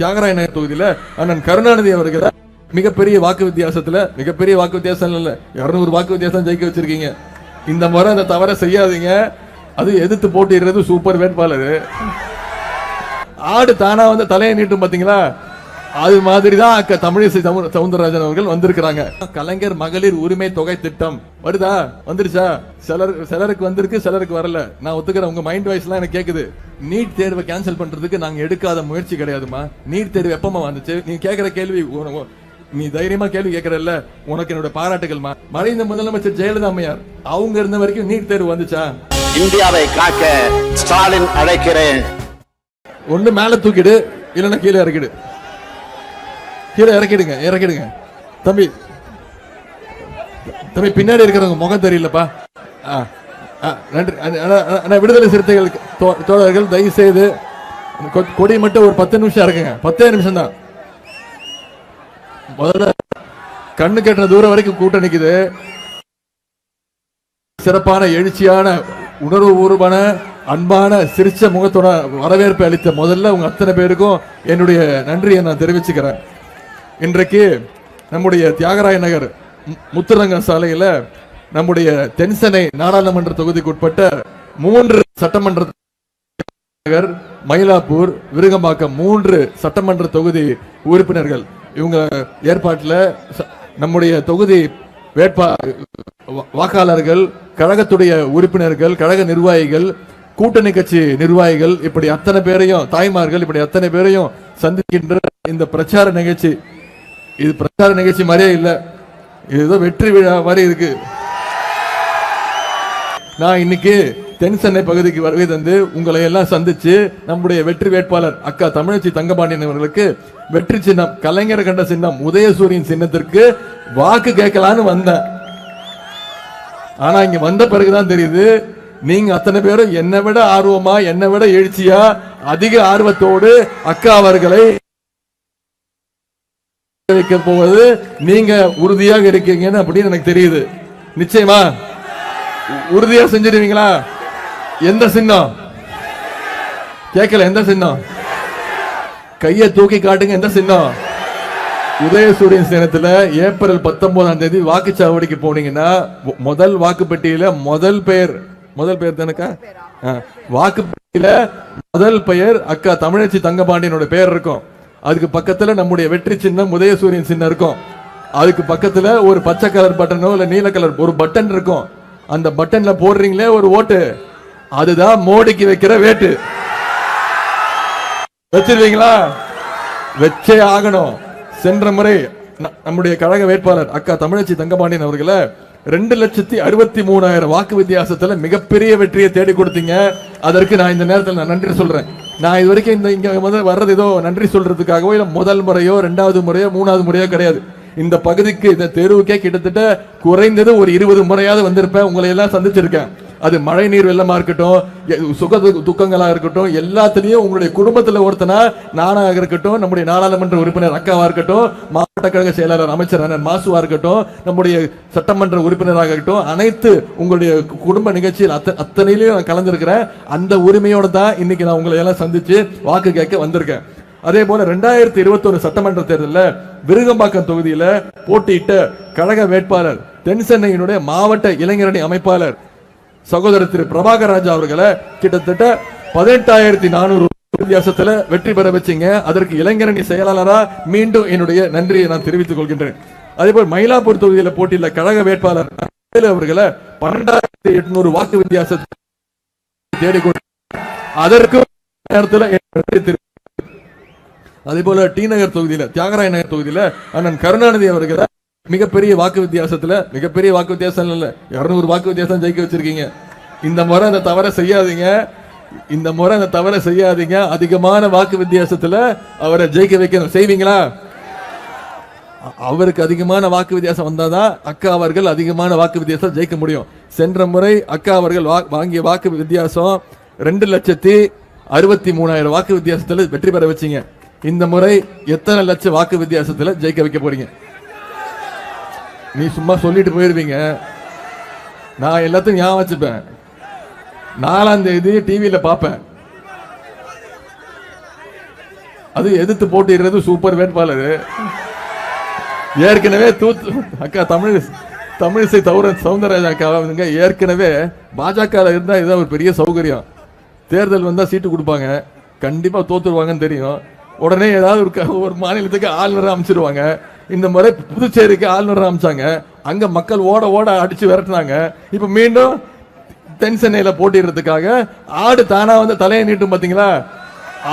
தியாகராய நகர் தொகுதியில அண்ணன் கருணாநிதி அவர்களை மிகப்பெரிய வாக்கு வித்தியாசத்துல மிகப்பெரிய வாக்கு வித்தியாசம் இல்ல இருநூறு வாக்கு வித்தியாசம் ஜெயிக்க வச்சிருக்கீங்க. இந்த முறை அந்த தவறை செய்யாதீங்க. அது எதிர்த்து போட்டிடுறது சூப்பர் வேட்பாளர். ஆடு தானா வந்து தலையை நீட்டும் பாத்தீங்களா? அது மாதிரி தான் அக்க தமிழிசை சவுந்த- சவுந்தரராஜன் அவர்கள் வந்திருக்கிறாங்க. கலைஞர் மகளிர் உரிமை தொகை திட்டம். வருதா? வந்துருச்சா? சிலர் சிலருக்கு வந்திருக்கு சிலருக்கு வரல. நான் ஒத்துக்கிறேன். உங்க மைண்ட் வாய்ஸ் எல்லாம் எனக்கு கேக்குது. நீட் தேர்வை கேன்சல் பண்றதுக்கு நாங்க எடுக்காத முயற்சி கிடையாதுமா நீட் தேர்வு எப்பமா வந்துச்சு? நீ கேக்குற கேள்வி நீ தைரியமா கேள்வி கேக்குறல்ல. உனக்கு என்னோட பாராட்டுகள்மா மறைந்த முதலமைச்சர் ஜெயலலிதா அம்மையார் அவங்க இருந்த வரைக்கும் நீட் தேர்வு வந்துச்சா? இந்தியாவை காக்க ஸ்டாலின் அழைக்கிறேன். ஒண்ணு மேல தூக்கிடு இல்லைன்னா கீழே இறக்கிடு. கீழே இறக்கிடுங்க இறக்கிடுங்க. தம்பி தம்பி பின்னாடி இருக்கிறவங்க முகம் தெரியலப்பா. ஆ, ஆ, நன்றி. அண்ணா, அண்ணா, விடுதலை சிறுத்தைகள் தோ- தோழர்கள் தயவு செய்து கொடி மட்டும் ஒரு பத்து நிமிஷம் இறக்குங்க. பத்தே நிமிஷம் தான். முதல்ல கண்ணு கட்டின தூரம் வரைக்கும் கூட்டம் நிற்குது சிறப்பான எழுச்சியான உணர்வு பூர்வமான அன்பான சிரிச்ச முகத்தோட வரவேற்பை அளித்த முதல்ல உங்க அத்தனை பேருக்கும் என்னுடைய நன்றியை நான் தெரிவிச்சுக்கிறேன். இன்றைக்கு நம்முடைய தியாகராய நகர் மு- முத்துரங்க சாலையில நம்முடைய தென்சென்னை நாடாளுமன்ற தொகுதிக்கு உட்பட்ட மூன்று சட்டமன்ற நகர் மயிலாப்பூர் விருகம்பாக்கம் மூன்று சட்டமன்ற தொகுதி உறுப்பினர்கள். இவங்க ஏற்பாட்டில் ச- நம்முடைய தொகுதி வேட்பா வா- வாக்காளர்கள் கழகத்துடைய உறுப்பினர்கள் கழக நிர்வாகிகள் கூட்டணி கட்சி நிர்வாகிகள் இப்படி அத்தனை பேரையும் தாய்மார்கள் இப்படி அத்தனை பேரையும் சந்திக்கின்ற இந்த பிரச்சார நிகழ்ச்சி இது பிரச்சார நிகழ்ச்சி மாதிரியே இல்ல. இது ஏதோ வெற்றி விழா மாதிரி இருக்கு. நான் இன்னைக்கு தென் சென்னை பகுதிக்கு வருகை தந்து உங்களை எல்லாம் சந்திச்சு நம்முடைய வெற்றி வேட்பாளர் அக்கா தமிழச்சி தங்கபாண்டியன் அவர்களுக்கு வெற்றி சின்னம் கலைஞர் கண்ட சின்னம் உதயசூரியன் சின்னத்திற்கு வாக்கு கேட்கலான்னு வந்தேன். ஆனா இங்க வந்த பிறகுதான் தெரியுது நீங்க அத்தனை பேரும் என்னை விட ஆர்வமா என்னை விட எழுச்சியா அதிக ஆர்வத்தோடு அக்கா அவர்களை வைக்க போவது நீங்க உறுதியாக இருக்கீங்கன்னு அப்படின்னு எனக்கு தெரியுது. நிச்சயமா? உறுதியா செஞ்சிருவீங்களா? எந்த சின்னம்? கேட்கல எந்த சின்னம்? கையை தூக்கி காட்டுங்க எந்த சின்னம்? உதயசூரியன் சேனத்தில் ஏப்ரல் பத்தொன்பதாம் தேதி வாக்குச்சாவடிக்கு போனீங்கன்னா முதல் வாக்குப்பெட்டியில முதல் பெயர். முதல் பெயர் தானக்கா? வாக்குப்பெட்டியில முதல் பெயர் அக்கா தமிழச்சி தங்கபாண்டியனோட பெயர் இருக்கும். அதுக்கு பக்கத்துல நம்முடைய வெற்றி சின்னம் உதயசூரியன் சின்னம் இருக்கும். அதுக்கு பக்கத்துல ஒரு பச்சை கலர் பட்டனோ இல்ல நீல கலர் ஒரு பட்டன் இருக்கும். அந்த பட்டன்ல போடுறீங்களே ஒரு ஓட்டு. அதுதான் மோடிக்கு வைக்கிற வேட்டு. வச்சிருவீங்களா? வச்சே ஆகணும். சென்ற முறை நம்முடைய கழக வேட்பாளர் அக்கா தமிழச்சி தங்கபாண்டியன் அவர்களை ரெண்டு லட்சத்தி அறுபத்தி மூணாயிரம் வாக்கு வித்தியாசத்துல மிகப்பெரிய வெற்றியை தேடி கொடுத்தீங்க. அதற்கு நான் இந்த நேரத்தில் நான் நன்றி சொல்றேன். நான் இது வரைக்கும் இந்த இங்கே வந்து வர்றது ஏதோ நன்றி சொல்கிறதுக்காகவோ இல்லை முதல் முறையோ ரெண்டாவது முறையோ மூணாவது முறையோ கிடையாது. இந்த பகுதிக்கு இந்த தெருவுக்கே கிட்டத்தட்ட குறைந்தது ஒரு இருபது முறையாவது வந்திருப்பேன். உங்களை எல்லாம் சந்திச்சிருக்கேன். அது மழை நீர் வெள்ளமா இருக்கட்டும் எ- சுக து- துக்கங்களா இருக்கட்டும் எல்லாத்துலயும் உங்களுடைய குடும்பத்துல ஒருத்தனா நானாக இருக்கட்டும் நம்முடைய நாடாளுமன்ற உறுப்பினர் அக்காவா இருக்கட்டும் மாவட்ட கழக செயலாளர் அமைச்சர் அண்ணன் மாசுவா இருக்கட்டும் நம்முடைய சட்டமன்ற உறுப்பினராக இருக்கட்டும் அனைத்து உங்களுடைய குடும்ப நிகழ்ச்சியில் அத்தனையிலையும் நான் கலந்துருக்கிறேன். அந்த உரிமையோட தான் இன்னைக்கு நான் உங்களை எல்லாம் சந்திச்சு வாக்கு கேட்க வந்திருக்கேன். அதே போல ரெண்டாயிரத்தி இருபத்தொரு சட்டமன்ற தேர்தலில் விருகம்பாக்கம் தொகுதியில போட்டியிட்ட கழக வேட்பாளர் தென் சென்னையினுடைய மாவட்ட இளைஞரணி அமைப்பாளர் சகோதரர் திரு பிரபாகர் ராஜா அவர்களை கிட்டத்தட்ட பதினெட்டாயிரத்தி நானூறு வித்தியாசத்துல வெற்றி பெற வச்சீங்க. அதற்கு இளைஞரணி செயலாளரா மீண்டும் என்னுடைய நன்றியை நான் தெரிவித்துக் கொள்கின்றேன். அதே போல் மயிலாப்பூர் தொகுதியில போட்டியில கழக வேட்பாளர் அவர்களை பன்னெண்டாயிரத்தி எட்நூறு வாக்கு வித்தியாசத்தை தேடி அதற்கு நேரத்தில் அதே போல டி நகர் தொகுதியில தியாகராய நகர் தொகுதியில அண்ணன் கருணாநிதி அவர்களை மிகப்பெரிய வாக்கு வித்தியாசத்துல மிகப்பெரிய வாக்கு வித்தியாசம் இல்லை. இரநூறு வாக்கு வித்தியாசம் ஜெயிக்க வச்சிருக்கீங்க. இந்த முறை அந்த தவறை செய்யாதீங்க. இந்த முறை அந்த தவறை செய்யாதீங்க. அதிகமான வாக்கு வித்தியாசத்துல அவரை ஜெயிக்க வைக்கணும். செய்வீங்களா? அவருக்கு அதிகமான வாக்கு வித்தியாசம் வந்தாதான் அக்கா அவர்கள் அதிகமான வாக்கு வித்தியாசம் ஜெயிக்க முடியும். சென்ற முறை அக்கா அவர்கள் வா- வாங்கிய வாக்கு வித்தியாசம் ரெண்டு லட்சத்தி அறுபத்தி மூணாயிரம் வாக்கு வித்தியாசத்தில் வெற்றி பெற வச்சீங்க. இந்த முறை எத்தனை லட்சம் வாக்கு வித்தியாசத்தில் ஜெயிக்க வைக்க போறீங்க? நீ சும்மா சொல்லிட்டு போயிருவீங்க. நான் எல்லாத்தையும் ஞாபகம் வச்சுப்பேன். நாலாம் தேதி டிவியில பார்ப்பேன். அது எதிர்த்து போட்டிடுறது சூப்பர் வேட்பாளர். ஏற்கனவே தூத்து அக்கா தமிழ் தமிழிசை தவிர சவுந்தரராஜன் அக்கா வந்துங்க ஏற்கனவே பாஜக இருந்தால் இதுதான் ஒரு பெரிய சௌகரியம். தேர்தல் வந்தால் சீட்டு கொடுப்பாங்க. கண்டிப்பாக தோத்துருவாங்கன்னு தெரியும். உடனே ஏதாவது ஒரு க- ஒரு மாநிலத்துக்கு ஆளுநர் அமைச்சிருவாங்க. இந்த முறை புதுச்சேரிக்கு ஆளுநர் அமைச்சாங்க. அங்க மக்கள் ஓட ஓட அடிச்சு விரட்டுனாங்க. இப்ப மீண்டும் தென் சென்னையில போட்டிடுறதுக்காக ஆடு தானா வந்து தலையை நீட்டும் பாத்தீங்களா?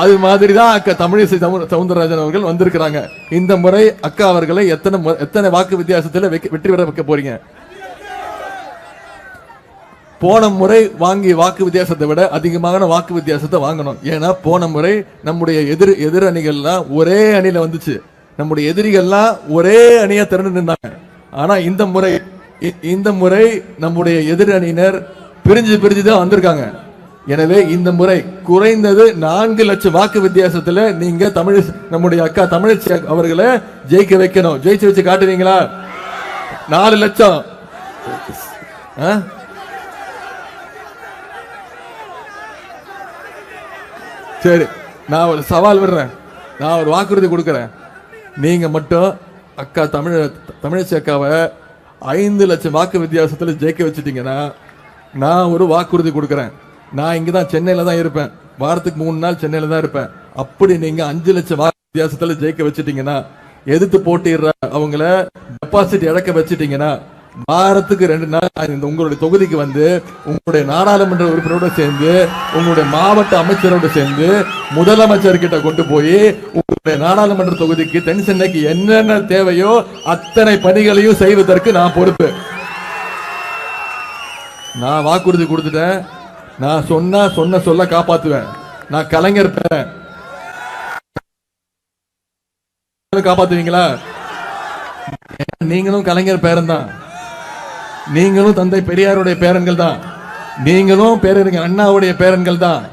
அது மாதிரி தான் அக்கா தமிழிசை சவுந்தரராஜன் அவர்கள் வந்திருக்கிறாங்க. இந்த முறை அக்கா அவர்களை எத்தனை எத்தனை வாக்கு வித்தியாசத்தில் வெற்றி பெற வைக்க போறீங்க? போன முறை வாங்கிய வாக்கு வித்தியாசத்தை விட அதிகமான வாக்கு வித்தியாசத்தை வாங்கணும். ஏன்னா போன முறை நம்முடைய எதிர் எதிர் அணிகள்லாம் ஒரே அணியில வந்துச்சு. நம்முடைய எதிரிகள்லாம் ஒரே அணியா திரண்டு நின்றாங்க. ஆனா இந்த முறை இ- இந்த முறை நம்முடைய எதிர் அணியினர் பிரிஞ்சு பிரிஞ்சு தான் வந்திருக்காங்க. எனவே இந்த முறை குறைந்தது நான்கு லட்சம் வாக்கு வித்தியாசத்துல நீங்க தமிழ் நம்முடைய அக்கா தமிழச்சி அவர்களை ஜெயிக்க வைக்கணும். ஜெயிச்சு வச்சு காட்டுவீங்களா? நாலு லட்சம். ஆ? சரி நான் ஒரு சவால் விடுறேன். நான் ஒரு வாக்குறுதி கொடுக்குறேன். நீங்க மட்டும் அக்கா தமிழ தமிழச்சி அக்காவை ஐந்து லட்சம் வாக்கு வித்தியாசத்தில் ஜெயிக்க வச்சுட்டிங்கன்னா நான் ஒரு வாக்குறுதி கொடுக்குறேன். நான் இங்கே தான் சென்னையில் தான் இருப்பேன். வாரத்துக்கு மூணு நாள் சென்னையில் தான் இருப்பேன். அப்படி நீங்கள் அஞ்சு லட்சம் வாக்கு வித்தியாசத்தில் ஜெயிக்க வச்சுட்டீங்கன்னா எதிர்த்து போட்டிடுற அவங்கள டெபாசிட் இழக்க வச்சுட்டிங்கன்னா வாரத்துக்கு ரெண்டு நாள் இந்த உங்களுடைய தொகுதிக்கு வந்து உங்களுடைய நாடாளுமன்ற உறுப்பினரோட சேர்ந்து உங்களுடைய மாவட்ட அமைச்சரோட சேர்ந்து முதலமைச்சர் கிட்ட கொண்டு போய் உங்களுடைய நாடாளுமன்ற தொகுதிக்கு தென் சென்னைக்கு என்னென்ன தேவையோ அத்தனை பணிகளையும் செய்வதற்கு நான் பொறுப்பு. நான் வாக்குறுதி கொடுத்துட்டேன். நான் சொன்னா சொன்ன சொல்ல காப்பாத்துவேன். நான் கலைஞர் பேரன். காப்பாத்துவீங்களா? நீங்களும் கலைஞர் பேரன் தான். நீங்களும் தந்தை பெரியாருடைய பேரன்கள் தான். நீங்களும் பேரறிஞர் அண்ணாவுடைய பேரன்கள் தான்.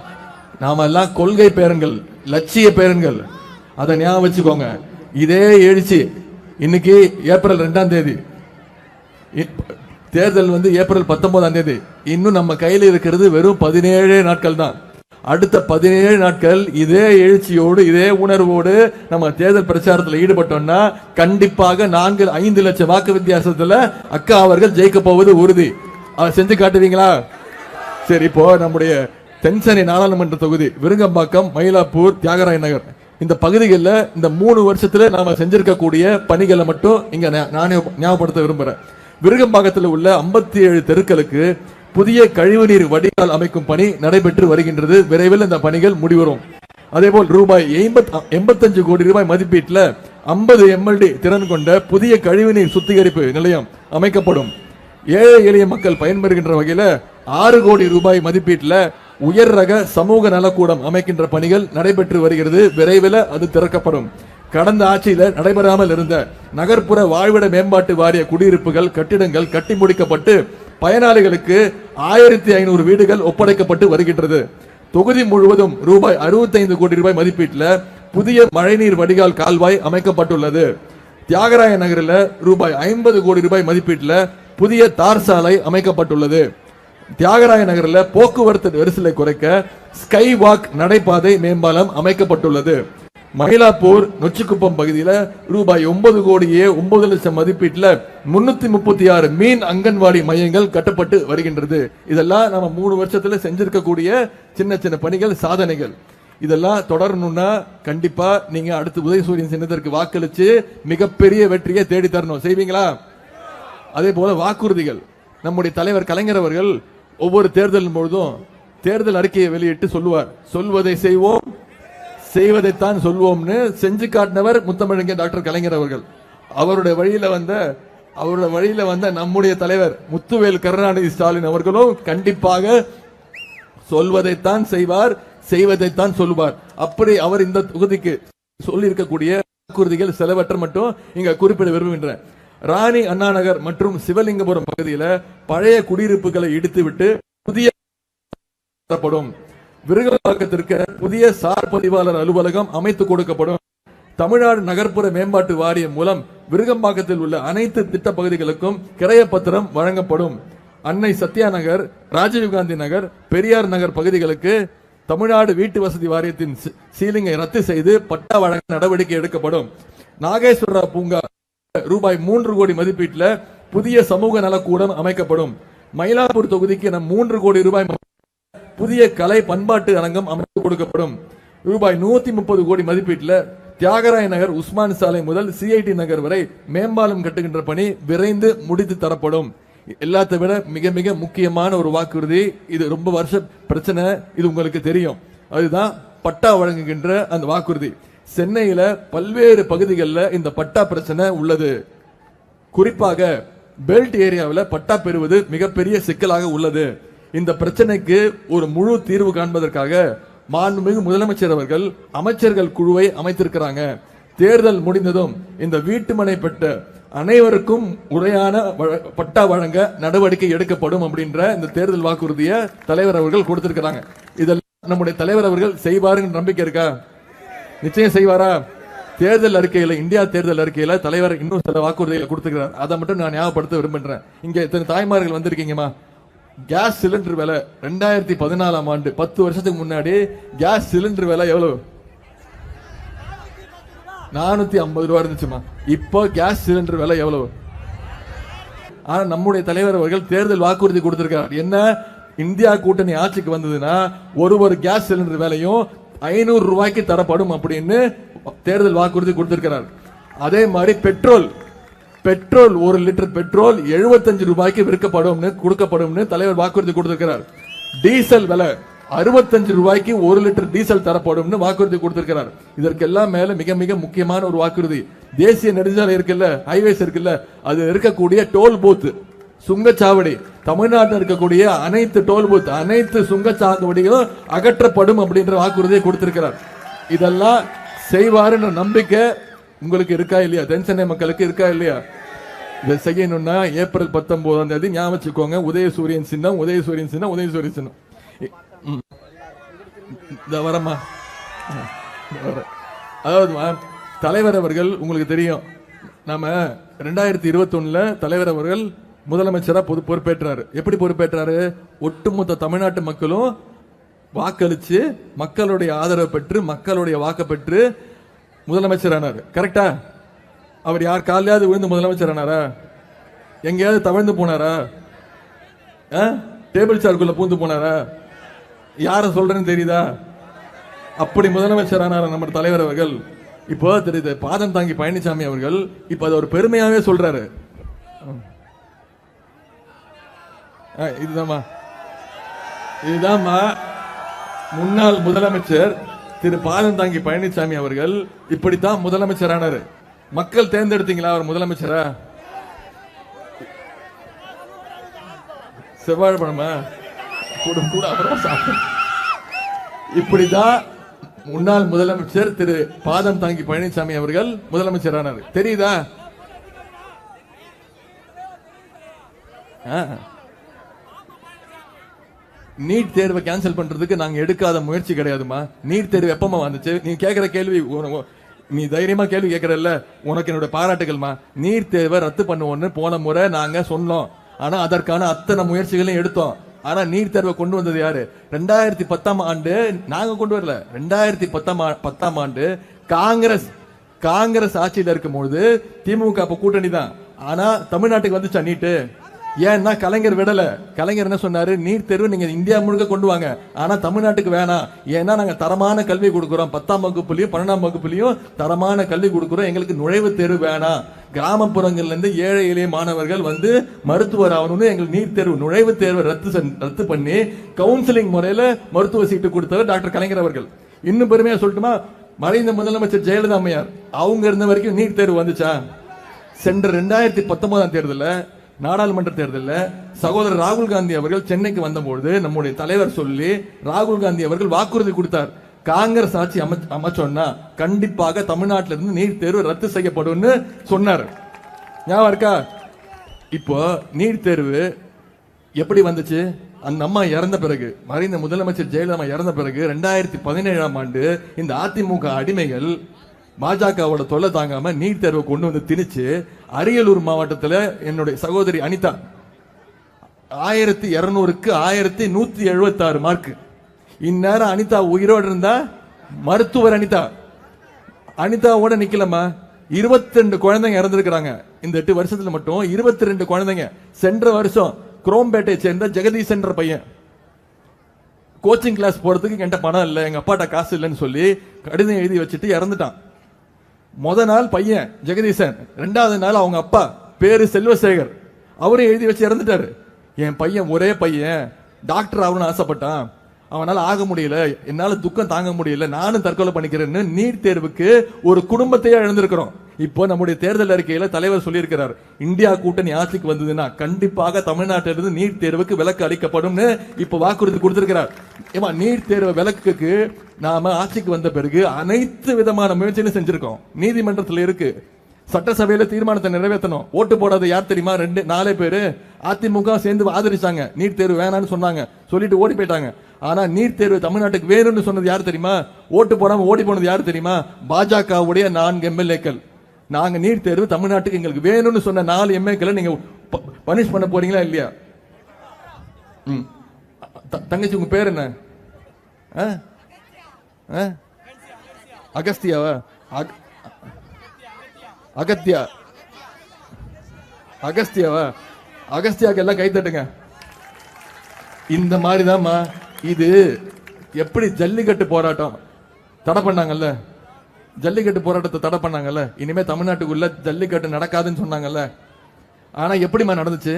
நாம எல்லாம் கொள்கை பேரன்கள் லட்சிய பேரன்கள். அதை ஞாபகம் வச்சுக்கோங்க. இதே எழுச்சி இன்னைக்கு ஏப்ரல் ரெண்டாம் தேதி. தேர்தல் வந்து ஏப்ரல் பத்தொன்பதாம் தேதி. இன்னும் நம்ம கையில் இருக்கிறது வெறும் பதினேழு நாட்கள் தான். அடுத்த பதினேழு நாட்கள் இதே எழுச்சியோடு இதே உணர்வோடு நம்ம தேர்தல் பிரச்சாரத்தில் ஈடுபட்டோம்னா கண்டிப்பாக நான்கு ஐந்து லட்சம் வாக்கு வித்தியாசத்தில் அக்கா அவர்கள் ஜெயிக்க போவது உறுதி. அதை செஞ்சு காட்டுவீங்களா? சரி இப்போ நம்முடைய தென்சென்னை நாடாளுமன்ற தொகுதி விருங்கம்பாக்கம் மயிலாப்பூர் தியாகராய நகர். இந்த பகுதிகளில் இந்த மூணு வருஷத்தில் நாம செஞ்சிருக்கக்கூடிய பணிகளை மட்டும் இங்கே நான் நானே ஞாபகப்படுத்த விரும்புகிறேன் விருகம்பாக்கத்தில் உள்ள 57 ஏழு தெருக்களுக்கு புதிய கழிவுநீர் வடிகால் அமைக்கும் பணி நடைபெற்று வருகின்றது. விரைவில் இந்த பணிகள் முடிவரும். அதேபோல் ரூபாய் எண்பத்தஞ்சு கோடி ரூபாய் மதிப்பீட்டில் 50 எம்எல்டி திறன் கொண்ட புதிய கழிவுநீர் சுத்திகரிப்பு நிலையம் அமைக்கப்படும். ஏழை எளிய மக்கள் பயன்பெறுகின்ற வகையில ஆறு கோடி ரூபாய் மதிப்பீட்டில் உயர் ரக சமூக நலக்கூடம் அமைக்கின்ற பணிகள் நடைபெற்று வருகிறது. விரைவில் அது திறக்கப்படும். கடந்த ஆட்சியில நடைபெறாமல் இருந்த நகர்ப்புற வாழ்விட மேம்பாட்டு வாரிய குடியிருப்புகள் கட்டிடங்கள் கட்டி முடிக்கப்பட்டு பயனாளிகளுக்கு ஆயிரத்தி ஐநூறு வீடுகள் ஒப்படைக்கப்பட்டு வருகின்றது. தொகுதி முழுவதும் ரூபாய் 65 கோடி ரூபாய் மதிப்பீட்டில் புதிய மழைநீர் வடிகால் கால்வாய் அமைக்கப்பட்டுள்ளது. தியாகராய நகரில் ரூபாய் ஐம்பது கோடி ரூபாய் மதிப்பீட்டில் புதிய தார் சாலை அமைக்கப்பட்டுள்ளது. தியாகராய நகரில் போக்குவரத்து நெரிசலை குறைக்க ஸ்கை வாக் நடைபாதை மேம்பாலம் அமைக்கப்பட்டுள்ளது. மயிலாப்பூர் நொச்சிக்குப்பம் பகுதியில் ரூபாய் ஒன்பது கோடியே ஒன்பது லட்சம் மதிப்பீட்டில் முன்னூத்தி முப்பத்தி ஆறு மீன் அங்கன்வாடி மையங்கள் கட்டப்பட்டு வருகின்றது. இதெல்லாம் நம்ம மூணு வருஷத்துல செஞ்சிருக்கக்கூடிய சின்ன சின்ன பணிகள் சாதனைகள். இதெல்லாம் தொடரணும்னா கண்டிப்பா நீங்க அடுத்து உதயசூரியன் சின்னத்திற்கு வாக்களிச்சு மிகப்பெரிய வெற்றியை தேடி தரணும் செய்வீங்களா? அதே போல வாக்குறுதிகள். நம்முடைய தலைவர் கலைஞர் அவர்கள் ஒவ்வொரு தேர்தலின் பொழுதும் தேர்தல் அறிக்கையை வெளியிட்டு சொல்லுவார். சொல்வதை செய்வோம் செய்வதைத்தான் சொல்வோம்னு செஞ்சு காட்டினவர் முத்தமிழங்க டாக்டர் கலைஞர் அவர்கள். அவருடைய வழியில வந்த அவருடைய வழியில வந்த நம்முடைய தலைவர் முத்துவேல் கருணாநிதி ஸ்டாலின் அவர்களும் கண்டிப்பாக சொல்வதைத்தான் செய்வார் செய்வதைத்தான் சொல்லுவார். அப்படி அவர் இந்த தொகுதிக்கு சொல்லியிருக்கக்கூடிய வாக்குறுதிகள் சிலவற்றை மட்டும் இங்க குறிப்பிட விரும்புகின்றேன். ராணி அண்ணாநகர் மற்றும் சிவலிங்கபுரம் பகுதியில் பழைய குடியிருப்புகளை இடித்துவிட்டு புதிய விருகம்பாக்கத்திற்கு புதிய சார் பதிவாளர் அலுவலகம் அமைத்து கொடுக்கப்படும். தமிழ்நாடு நகர்ப்புற மேம்பாட்டு வாரியம் மூலம் விருகம்பாக்கத்தில் உள்ள அனைத்து திட்ட பகுதிகளுக்கும் கிரைய பத்திரம் வழங்கப்படும். அன்னை சத்யா நகர் ராஜீவ்காந்தி நகர் பெரியார் நகர் பகுதிகளுக்கு தமிழ்நாடு வீட்டு வசதி வாரியத்தின் சீலிங்கை ரத்து செய்து பட்டா வழங்க நடவடிக்கை எடுக்கப்படும். நாகேஸ்வரராவ் பூங்கா ரூபாய் மூன்று கோடி மதிப்பீட்டில் புதிய சமூக நலக்கூடம் அமைக்கப்படும். மயிலாப்பூர் தொகுதிக்கு என மூன்று கோடி ரூபாய் புதிய கலை பண்பாட்டு அரங்கம் அமைத்து கொடுக்கப்படும். ரூபாய் நூத்தி முப்பது கோடி மதிப்பீட்டில் தியாகராய நகர் உஸ்மான் சாலை முதல் சிஐடி நகர் வரை மேம்பாலம் கட்டுகின்ற பணி விரைந்து முடித்து தரப்படும். எல்லாத்தை விட மிக மிக முக்கியமான ஒரு வாக்குறுதி. இது ரொம்ப வருஷ பிரச்சனை. இது உங்களுக்கு தெரியும். அதுதான் பட்டா வழங்குகின்ற அந்த வாக்குறுதி. சென்னையில பல்வேறு பகுதிகளில் இந்த பட்டா பிரச்சனை உள்ளது. குறிப்பாக பெல்ட் ஏரியாவில் பட்டா பெறுவது மிகப்பெரிய சிக்கலாக உள்ளது. இந்த பிரச்சனைக்கு ஒரு முழு தீர்வு காண்பதற்காக மாண்புமிகு முதலமைச்சர் அவர்கள் அமைச்சர்கள் குழுவை அமைத்திருக்கிறாங்க. தேர்தல் முடிந்ததும் இந்த வீட்டுமனை பெற்ற அனைவருக்கும் உரையான பட்டா வழங்க நடவடிக்கை எடுக்கப்படும் அப்படின்ற இந்த தேர்தல் வாக்குறுதியை தலைவர் அவர்கள் கொடுத்திருக்கிறாங்க. இதெல்லாம் நம்முடைய தலைவர் அவர்கள் செய்வாருன்னு நம்பிக்கை இருக்கா? நிச்சயம் செய்வாரா? தேர்தல் அறிக்கையில இந்தியா தேர்தல் அறிக்கையில தலைவர் இன்னும் சில வாக்குறுதிகளை கொடுத்துக்கிறார் அதை மட்டும் நான் ஞாபகப்படுத்த விரும்புகிறேன். இங்க இத்தனை தாய்மார்கள் வந்திருக்கீங்கம்மா. கேஸ் சிலிண்டர் விலை ரெண்டாயிரத்தி பதினாலாம் ஆண்டு பத்து வருஷத்துக்கு முன்னாடி கேஸ் சிலிண்டர் விலை எவ்வளவு? நானூத்தி ஐம்பது ரூபா இருந்துச்சுமா. இப்போ கேஸ் சிலிண்டர் விலை எவ்வளவு? ஆனா நம்முடைய தலைவர் அவர்கள் தேர்தல் வாக்குறுதி கொடுத்திருக்கார் என்ன? இந்தியா கூட்டணி ஆட்சிக்கு வந்ததுன்னா ஒரு ஒரு கேஸ் சிலிண்டர் விலையும் ஐநூறு ரூபாய்க்கு தரப்படும் அப்படின்னு தேர்தல் வாக்குறுதி கொடுத்திருக்கிறார். அதே மாதிரி பெட்ரோல் பெட்ரோல் ஒரு லிட்டர் பெட்ரோல் 75 ரூபாய்க்கு விற்கப்படும்னு கொடுக்கப்படும்னு தலைவர் வாக்குறுதி கொடுத்திருக்கிறார். டீசல் விலை அறுபத்தஞ்சு ரூபாய்க்கு ஒரு லிட்டர் டீசல் தரப்படும்னு வாக்குறுதி கொடுத்திருக்கிறார். இதற்கெல்லாம் மேல மிக மிக முக்கியமான ஒரு வாக்குறுதி. தேசிய நெடுஞ்சாலை இருக்குல்ல ஹைவேஸ் இருக்குல்ல அது இருக்கக்கூடிய டோல் பூத் சுங்கச்சாவடி. தமிழ்நாட்டில் இருக்கக்கூடிய அனைத்து டோல் பூத் அனைத்து சுங்கச்சாவடிகளும் அகற்றப்படும் அப்படின்ற வாக்குறுதியை கொடுத்திருக்கிறார். இதெல்லாம் செய்வாருன்ற நம்பிக்கை உங்களுக்கு இருக்கா இல்லையா? தென்சென்னை மக்களுக்கு இருக்கா இல்லையா? இதை செய்யணும்னா ஏப்ரல் பத்தொன்பதாம் தேதி ஞாபகம் வச்சுக்கோங்க. உதயசூரியன் சின்னம் உதயசூரியன் சின்னம் உதயசூரியன் சின்னம். இ- ம். இந்த வரமா அதாவதுமா தலைவர் அவர்கள் உங்களுக்கு தெரியும். நம்ம ரெண்டாயிரத்தி இருபத்தொன்னுல தலைவர் அவர்கள் முதலமைச்சராக பொது பொறுப்பேற்றாரு. எப்படி பொறுப்பேற்றாரு? ஒட்டுமொத்த தமிழ்நாட்டு மக்களும் வாக்களிச்சு மக்களுடைய ஆதரவு பெற்று மக்களுடைய வாக்கு பெற்று முதலமைச்சர் ஆனார் கரெக்டா அவர் யார் காலையாவது விழுந்து முதலமைச்சர் ஆனாரா எங்கேயாவது தவழ்ந்து போனாரா? ஆ? டேபிள் சேர்க்குள்ள பூந்து போனாரா? யார சொல்றேன்னு தெரியுதா? அப்படி முதலமைச்சர் ஆனார் நம்ம தலைவர் அவர்கள். இப்போ தெரியுது பாதம் தாங்கி பழனிசாமி அவர்கள் இப்போ அதை ஒரு பெருமையாவே சொல்றாரு. ஆ, இதுதாம்மா. இதுதாம்மா முன்னாள் முதலமைச்சர் திரு பாதம் தாங்கி பழனிசாமி அவர்கள் இப்படித்தான் முதலமைச்சரானாரு. மக்கள் தேர்ந்தெடுத்தீங்களா அவர் முதலமைச்சரா? செவ்வாழ் பழமா கூட கூட அப்புறம் இப்படிதான் முன்னாள் முதலமைச்சர் திரு பாதம் தாங்கி பழனிசாமி அவர்கள் முதலமைச்சரானார். தெரியுதா? ஆ. நீட் தேர்வை கேன்சல் பண்றதுக்கு நாங்க எடுக்காத முயற்சி கிடையாதுமா நீட் தேர்வு எப்பமா வந்துச்சு? நீ கேக்குற கேள்வி நீ தைரியமா கேள்வி கேக்குறல்ல. உனக்கு என்னோட பாராட்டுகள்மா நீட் தேர்வை ரத்து பண்ணுவோம்னு போன முறை நாங்க சொன்னோம். ஆனா அதற்கான அத்தனை முயற்சிகளையும் எடுத்தோம். ஆனா நீட் தேர்வை கொண்டு வந்தது யாரு? ரெண்டாயிரத்தி பத்தாம் ஆண்டு நாங்க கொண்டு வரல. ரெண்டாயிரத்தி பத்தாம் பத்தாம் ஆண்டு காங்கிரஸ் காங்கிரஸ் ஆட்சியில இருக்கும் பொழுது திமுக அப்ப கூட்டணி தான் ஆனா தமிழ்நாட்டுக்கு வந்துச்சா நீட்டு? ஏன்னா கலைஞர் விடல. கலைஞர் என்ன சொன்னாரு? நீட் தேர்வு நீங்க இந்தியா முழுக்க கொண்டு வாங்க. ஆனா தமிழ்நாட்டுக்கு வேணாம். ஏன்னா நாங்க தரமான கல்வி கொடுக்குறோம். பத்தாம் வகுப்புலயும் பன்னெண்டாம் வகுப்புலயும் தரமான கல்வி கொடுக்குறோம். எங்களுக்கு நுழைவுத் தேர்வு வேணாம். கிராமப்புறங்கள்ல இருந்து ஏழை எளிய மாணவர்கள் வந்து மருத்துவர் ஆகணும்னு எங்களுக்கு நீட் தேர்வு நுழைவுத் தேர்வை ரத்து ரத்து பண்ணி கவுன்சிலிங் முறையில மருத்துவ சீட்டு கொடுத்தவர் டாக்டர் கலைஞர் அவர்கள். இன்னும் பெருமையா சொல்லட்டுமா? மறைந்த முதலமைச்சர் ஜெயலலிதா அம்மையார். அவங்க இருந்த வரைக்கும் நீட் தேர்வு வந்துச்சா? சென்ற ரெண்டாயிரத்தி பத்தொன்பதாம் தேர்தலில் நாடாளுமன்ற தேர்தலில் சகோதரர் ராகுல் காந்தி அவர்கள் சென்னைக்கு வந்தபோது நம்முடைய தலைவர் சொல்லி ராகுல் காந்தி அவர்கள் வாக்குறுதி கொடுத்தார். காங்கிரஸ் ஆட்சி அமைச்ச- அமைச்சோன்னா கண்டிப்பாக தமிழ்நாட்டில இருந்து நீட் தேர்வு ரத்து செய்யப்படும் சொன்னார். ஞாபகம் இருக்கா? இப்போ நீட் தேர்வு எப்படி வந்துச்சு? அந்த அம்மா இறந்த பிறகு மறைந்த முதலமைச்சர் ஜெயலலிதா இறந்த பிறகு ரெண்டாயிரத்தி பதினேழாம் ஆண்டு இந்த அதிமுக அடிமைகள் பாஜகவோட தொல்லை தாங்காம நீட் தேர்வை கொண்டு வந்து திணிச்சு அரியலூர் மாவட்டத்தில் என்னுடைய சகோதரி அனிதா ஆயிரத்தி இரநூறுக்கு ஆயிரத்தி நூத்தி எழுபத்தி ஆறு மார்க் இந்நேரம் அனிதா உயிரோடு இருந்தா மருத்துவர் அனிதா. அனிதாவோட நிக்கலம்மா. 22 குழந்தைங்க இறந்துருக்கிறாங்க. இந்த எட்டு வருஷத்துல மட்டும் 22 குழந்தைங்க. சென்ற வருஷம் குரோம்பேட்டையை சேர்ந்த ஜெகதீஷ் பையன். கோச்சிங் கிளாஸ் போறதுக்கு என்கிட்ட பணம் இல்லை. எங்க அப்பாட்ட காசு இல்லைன்னு சொல்லி கடிதம் எழுதி வச்சுட்டு இறந்துட்டான். முத நாள் பையன் ஜெகதீசன் ரெண்டாவது நாள் அவங்க அப்பா பேரு செல்வசேகர். அவரும் எழுதி வச்சு இறந்துட்டாரு. என் பையன் ஒரே பையன். டாக்டர் ஆகணும்னு ஆசைப்பட்டான். அவனால் ஆக முடியல. என்னால துக்கம் தாங்க முடியல. நானும் தற்கொலை பண்ணிக்கிறேன்னு நீட் தேர்வுக்கு ஒரு குடும்பத்தையே இழந்திருக்கிறோம். இப்போ நம்முடைய தேர்தல் அறிக்கையில தலைவர் சொல்லியிருக்கிறார். இந்தியா கூட்டணி ஆட்சிக்கு வந்ததுன்னா கண்டிப்பாக தமிழ்நாட்டிலிருந்து நீட் தேர்வுக்கு விலக்கு அளிக்கப்படும்னு இப்போ வாக்குறுதி கொடுத்திருக்கிறார். ஏமா நீட் தேர்வு விலக்குக்கு நாம ஆட்சிக்கு வந்த பிறகு அனைத்து விதமான முயற்சிகளும் செஞ்சிருக்கோம். நீதிமன்றத்தில் இருக்கு. சட்டசபையில தீர்மானத்தை நிறைவேற்றணும். ஓட்டு போடாத யார் தெரியுமா? ரெண்டு நாலே பேரு. அதிமுக சேர்ந்து ஆதரிச்சாங்க. நீட் தேர்வு வேணாம்னு சொன்னாங்க. சொல்லிட்டு ஓடி போயிட்டாங்க. ஆனா நீட் தேர்வு தமிழ்நாட்டுக்கு வேணும்னு சொன்னது யார் தெரியுமா? ஓட்டு போடாம ஓடி போனது யார் தெரியுமா? பாஜகவுடைய நான்கு எம்எல்ஏக்கள். நாங்க நீட் தேர்வு தமிழ்நாட்டுக்கு எங்களுக்கு வேணும்னு சொன்ன நாலு எம்ஏக்களை நீங்க பனிஷ் பண்ண போறீங்களா இல்லையா? ம். த- தங்கச்சி உங்க பேர் என்ன? ஆ? ஆ? அகஸ்தியாவா? அக- அகத்தியா. அகஸ்தியாவா? அகஸ்தியாக்கு எல்லாம் கைத்தட்டுங்க இந்த இந்த மாதிரிதாம்மா. இது எப்படி ஜல்லிக்கட்டு போராட்டம் தடை பண்ணாங்கல்ல? ஜல்லிக்கட்டு போராட்டத்தை தடை பண்ணாங்கல்ல? இனிமே தமிழ்நாட்டுக்குள்ள ஜல்லிக்கட்டு நடக்காதுன்னு சொன்னாங்கல்ல? ஆனா எப்படிம்மா நடந்துச்சு?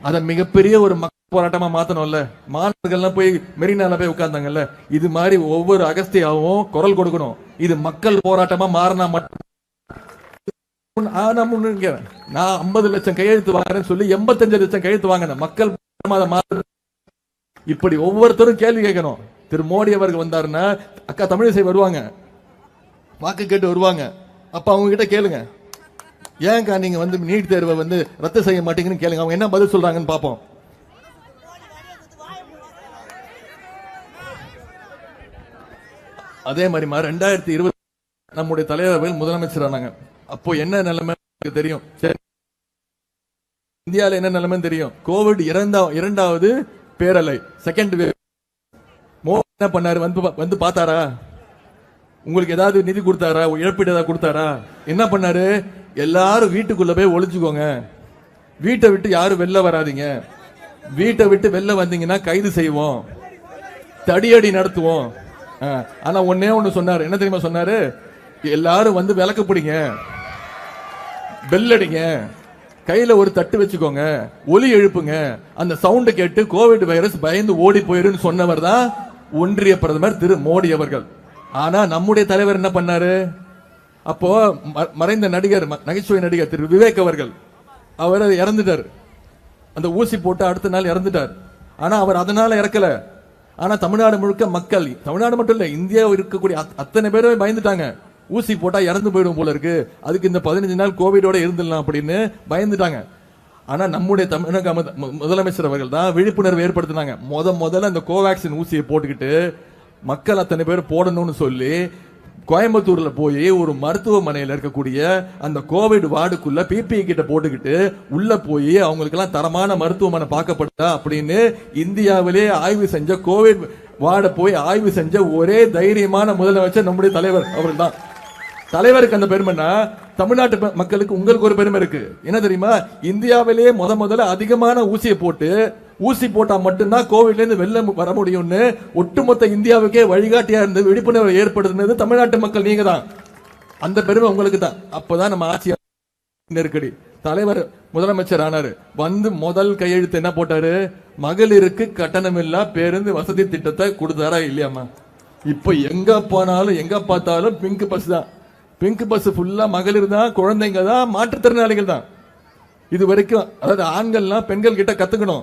அத மிகப்பெரிய ஒரு மக்கள் போராட்டமா மாத்தணும்ல? மாணவர்கள்லாம் போய் மெரினால போய் உட்கார்ந்தாங்கல்ல? இது மாதிரி ஒவ்வொரு அகஸ்தியாவும் குரல் கொடுக்கணும். இது மக்கள் போராட்டமா மாறினா மட்டும் நான் 50 லட்சம் கையெழுத்து வாங்குறேன்னு சொல்லி 85 லட்சம் கையெழுத்து வாங்கின. மக்கள் இப்படி ஒவ்வொருத்தரும் கேள்வி கேட்கணும். திரு மோடி அவர்கள் வந்தாருன்னா அக்கா தமிழிசை வருவாங்க. வாக்கு கேட்டு வருவாங்க. அப்ப அவங்க கிட்ட கேளுங்க. ஏங்கா நீங்க வந்து நீட் தேர்வை வந்து ரத்து செய்ய மாட்டீங்கன்னு கேளுங்க. அவங்க என்ன பதில் சொல்றாங்கன்னு பாப்போம். அதே மாதிரி ரெண்டாயிரத்தி இருபது நம்முடைய தலைவர்கள் முதலமைச்சர் ஆனாங்க அப்போ என்ன நிலைமை? எனக்கு தெரியும். சரி. இந்தியால என்ன நிலைமை தெரியும்? கோவிட் இரண்டா இரண்டாவது பேரலை செகண்ட் வேவ் மோடி என்ன பண்ணாரு? வந்து பா- வந்து பார்த்தாரா? உங்களுக்கு ஏதாவது நிதி கொடுத்தாரா? இழப்பீடு ஏதாவது கொடுத்தாரா? என்ன பண்ணாரு? எல்லாரும் வீட்டுக்குள்ள போய் ஒளிஞ்சுக்கோங்க. வீட்டை விட்டு யாரும் வெளில வராதீங்க. வீட்டை விட்டு வெளில வந்தீங்கன்னா கைது செய்வோம். தடியடி நடத்துவோம். ஆனா ஒன்னே ஒன்னு சொன்னாரு. என்ன தெரியுமா சொன்னாரு? எல்லாரும் வந்து விளக்கு பிடிங்க. பெல் அடிங்க. கையில ஒரு தட்டு வச்சுக்கோங்க. ஒலி எழுப்புங்க. அந்த சவுண்ட் கேட்டு கோவிட் வைரஸ் பயந்து ஓடி போயிருன்னு சொன்னவர் தான் ஒன்றிய பிரதமர் திரு மோடி அவர்கள். ஆனா நம்முடைய தலைவர் என்ன பண்ணாரு? அப்போ ம- மறைந்த நடிகர் நகைச்சுவை நடிகர் திரு விவேக் அவர்கள் அவர் இறந்துட்டார். அந்த ஊசி போட்டு அடுத்த நாள் இறந்துட்டார். ஆனா அவர் அதனால இறக்கல. ஆனா தமிழ்நாடு முழுக்க மக்கள் தமிழ்நாடு மட்டும் இல்ல இந்தியா இருக்கக்கூடிய அத்தனை பேரும் பயந்துட்டாங்க. ஊசி போட்டா இறந்து போயிடும் போல இருக்கு. அதுக்கு இந்த பதினஞ்சு நாள் கோவிடோட இருந்துடலாம் அப்படின்னு பயந்துட்டாங்க. ஆனா நம்முடைய தமிழக முதலமைச்சர் அவர்கள் தான் விழிப்புணர்வு ஏற்படுத்தினாங்க. முத முதல்ல அந்த கோவேக்சின் ஊசியை போட்டுக்கிட்டு மக்கள் அத்தனை பேர் போடணும்னு சொல்லி கோயம்புத்தூர்ல போய் ஒரு மருத்துவமனையில் இருக்கக்கூடிய அந்த கோவிட் வார்டுக்குள்ள பிபி கிட்ட போட்டுக்கிட்டு உள்ள போய் அவங்களுக்கு எல்லாம் தரமான மருத்துவமனை பார்க்கப்பட்டா அப்படின்னு இந்தியாவிலே ஆய்வு செஞ்ச கோவிட் வார்டை போய் ஆய்வு செஞ்ச ஒரே தைரியமான முதலமைச்சர் நம்முடைய தலைவர் அவர்கள் தான் தலைவருக்கு அந்த பெருமைன்னா தமிழ்நாட்டு ம- மக்களுக்கு உங்களுக்கு ஒரு பெருமை இருக்கு. என்ன தெரியுமா? இந்தியாவிலேயே முத முதல்ல அதிகமான ஊசியை போட்டு ஊசி போட்டா மட்டும்தான் கோவிட்ல இருந்து வெளில வர முடியும்னு ஒட்டுமொத்த இந்தியாவுக்கே வழிகாட்டியா இருந்து விழிப்புணர்வு ஏற்படுத்தினது தமிழ்நாட்டு மக்கள் நீங்க தான். அந்த பெருமை உங்களுக்கு தான். அப்பதான் நம்ம ஆட்சி நெருக்கடி. தலைவர் முதலமைச்சர் ஆனாரு. வந்து முதல் கையெழுத்து என்ன போட்டாரு? மகளிருக்கு கட்டணமில்லா பேருந்து வசதி திட்டத்தை கொடுத்தாரா இல்லையாமா இப்ப எங்க போனாலும் எங்க பார்த்தாலும் பிங்க் பஸ் தான். பிங்க் பஸ் ஃபுல்லா மகளிர் தான் குழந்தைங்க தான் மாற்றுத்திறனாளிகள் தான். இது வரைக்கும் அதாவது ஆண்கள்லாம் பெண்கள் கிட்ட கத்துக்கணும்.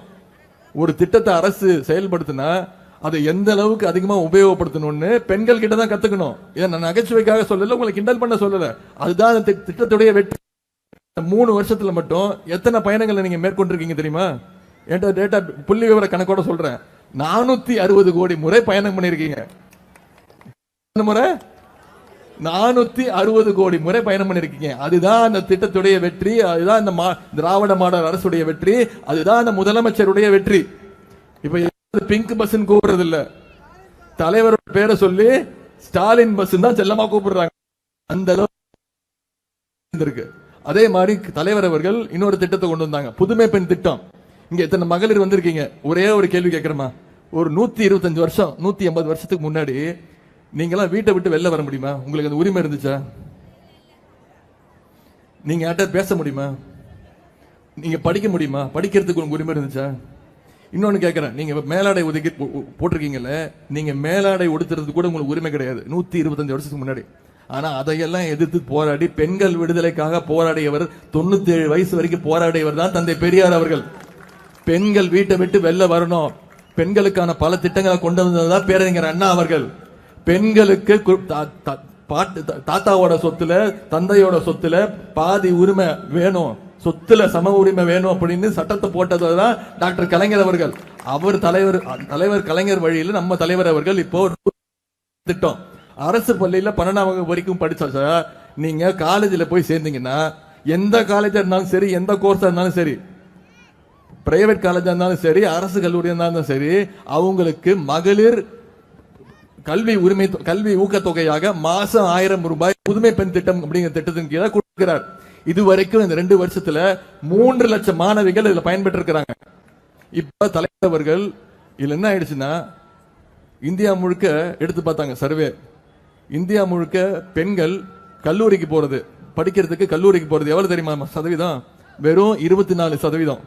ஒரு திட்டத்தை அரசு செயல்படுத்தினா அதை எந்த அளவுக்கு அதிகமா உபயோகப்படுத்தணும்னு பெண்கள் கிட்ட தான் கத்துக்கணும். இதை நான் நகைச்சுவைக்காக சொல்லல உங்களை கிண்டல் பண்ண சொல்லல. அதுதான் அந்த தி- திட்டத்துடைய வெற்றி. மூணு வருஷத்துல மட்டும் எத்தனை பயணங்களை நீங்க மேற்கொண்டிருக்கீங்க தெரியுமா? என்கிட்ட டேட்டா புள்ளி விவர கணக்கோட சொல்றேன். நானூத்தி அறுபது கோடி முறை பயணம் பண்ணிருக்கீங்க முறை? நானூத்தி அறுபது கோடி முறை பயணம் பண்ணிருக்கீங்க. அதுதான் அந்த திட்டத்துடைய வெற்றி அதுதான் இந்த மா- திராவிட மாடல் அரசுடைய வெற்றி அதுதான் அந்த முதலமைச்சருடைய வெற்றி. இப்ப பிங்க் பஸ் கூப்பிடுறது இல்ல தலைவரோட பேரை சொல்லி ஸ்டாலின் பஸ் தான் செல்லமா கூப்பிடுறாங்க. அந்த அளவு அதே மாதிரி தலைவர் அவர்கள் இன்னொரு திட்டத்தை கொண்டு வந்தாங்க. புதுமை பெண் திட்டம். இங்க எத்தனை மகளிர் வந்திருக்கீங்க? ஒரே ஒரு கேள்வி கேட்கிறேமா ஒரு நூத்தி இருபத்தஞ்சு வருஷம் நூத்தி எண்பது வருஷத்துக்கு முன்னாடி நீங்களாம் வீட்டை விட்டு வெளில வர முடியுமா? உங்களுக்கு அந்த உரிமை இருந்துச்சா? நீங்க யார்கிட்ட பேச முடியுமா? நீங்க படிக்க முடியுமா? படிக்கிறதுக்கு உங்களுக்கு உரிமை இருந்துச்சா? இன்னொன்னு கேட்குறேன் நீங்க மேலாடை ஒதுக்கி போ- போட்டிருக்கீங்கல்ல நீங்க மேலாடை உடுத்துறது கூட உங்களுக்கு உரிமை கிடையாது. நூத்தி இருபத்தஞ்சு வருஷத்துக்கு முன்னாடி. ஆனா அதையெல்லாம் எதிர்த்து போராடி பெண்கள் விடுதலைக்காக போராடியவர் தொண்ணூத்தி ஏழு வயசு வரைக்கும் போராடியவர் தான் தந்தை பெரியார் அவர்கள். பெண்கள் வீட்டை விட்டு வெளில வரணும். பெண்களுக்கான பல திட்டங்களை கொண்டு வந்ததுதான் பேரறிஞர் அண்ணா அவர்கள். பெண்களுக்கு பாட்டு தா- தாத்தாவோட சொத்துல தந்தையோட சொத்துல பாதி உரிமை வேணும். சொத்துல சம உரிமை வேணும் அப்படின்னு சட்டத்தை போட்டதுதான் டாக்டர் கலைஞர் அவர்கள். அவர் தலைவர் தலைவர் கலைஞர் வழியில் நம்ம தலைவர் அவர்கள் இப்போ ஒரு திட்டம். அரசு பள்ளியில பன்னெண்டாம் வகுப்பு வரைக்கும் படிச்சாச்சா நீங்க காலேஜில் போய் சேர்ந்தீங்கன்னா எந்த காலேஜா இருந்தாலும் சரி எந்த கோர்ஸா இருந்தாலும் சரி பிரைவேட் காலேஜா இருந்தாலும் சரி அரசு கல்லூரியா இருந்தாலும் சரி அவங்களுக்கு மகளிர் கல்வி உரிமை தொ- கல்வி ஊக்கத்தொகையாக மாசம் ஆயிரம் ரூபாய் புதுமை பெண் திட்டம் அப்படிங்கிற திட்டத்தின் கீழே கொடுக்கிறார். இது வரைக்கும் இந்த ரெண்டு வருஷத்துல மூன்று லட்சம் மாணவிகள் இதுல பயன்பெற்று இருக்கிறாங்க இப்ப தலைவர்கள் இதுல என்ன ஆயிடுச்சுன்னா இந்தியா முழுக்க எடுத்து பார்த்தாங்க சர்வே. இந்தியா முழுக்க பெண்கள் கல்லூரிக்கு போறது படிக்கிறதுக்கு கல்லூரிக்கு போறது எவ்வளவு தெரியுமா சதவீதம்? வெறும் இருபத்தி நாலு சதவீதம்.